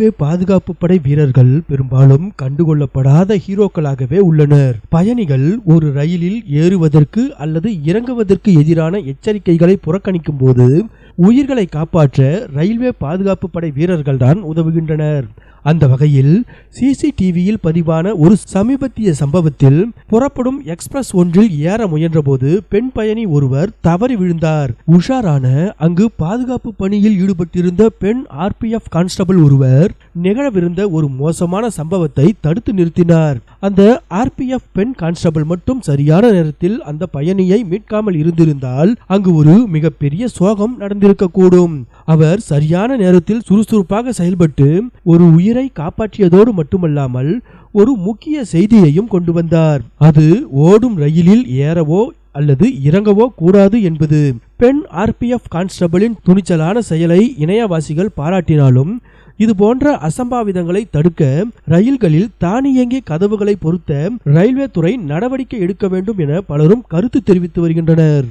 Railway பாதுகாப்பு படை வீரர்கள் பெரும்பாலும் கண்டுகொள்ளப்படாத ஹீரோக்களாகவே உள்ளனர். பயணிகள் ஒரு ரயிலில் ஏறுவதற்கு அல்லது இறங்குவதற்கு எதிரான எச்சரிக்கைகளை புறக்கணிக்கும் போது உயிர்களை காப்பாற்ற ரயில்வே பாதுகாப்பு படை வீரர்கள் தான் உதவுகின்றனர். அந்த வகையில் சிசிடிவியில் பதிவான ஒரு சமீபத்திய சம்பவத்தில் புறப்படும் எக்ஸ்பிரஸ் ஒன்றில் ஏற முயன்றபோது பெண் பயணி ஒருவர் தவறி விழுந்தார். உஷாரான அங்கு பாதுகாப்பு பணியில் ஈடுபட்டிருந்த பெண் ஆர்பிஎஃப் கான்ஸ்டபிள் ஒருவர் நிகழவிருந்த ஒரு மோசமான சம்பவத்தை தடுத்து நிறுத்தினார். அந்த ஆர்பிஎஃப் பெண் கான்ஸ்டபிள் மட்டும் சரியான நேரத்தில் அந்த பயணியை மீட்காமல் இருந்திருந்தால் அங்கு ஒரு மிகப்பெரிய சோகம் நடந்திருக்கக்கூடும். அவர் சரியான நேரத்தில் சுறுசுறுப்பாக செயல்பட்டு ஒரு உயிரை காப்பாற்றியதோடு மட்டுமல்லாமல் ஒரு முக்கிய செய்தியையும் கொண்டு வந்தார். அது ஓடும் ரயிலில் ஏறவோ அல்லது இறங்கவோ கூடாது என்பது. பெண் ஆர்பிஎஃப் கான்ஸ்டபிளின் துணிச்சலான செயலை இணையவாசிகள் பாராட்டினாலும் இது போன்ற அசம்பாவிதங்களை தடுக்க ரயில்களில் தானியங்கி கதவுகளை பொருத்த ரயில்வே துறை நடவடிக்கை எடுக்க வேண்டும் என பலரும் கருத்து தெரிவித்து வருகின்றனர்.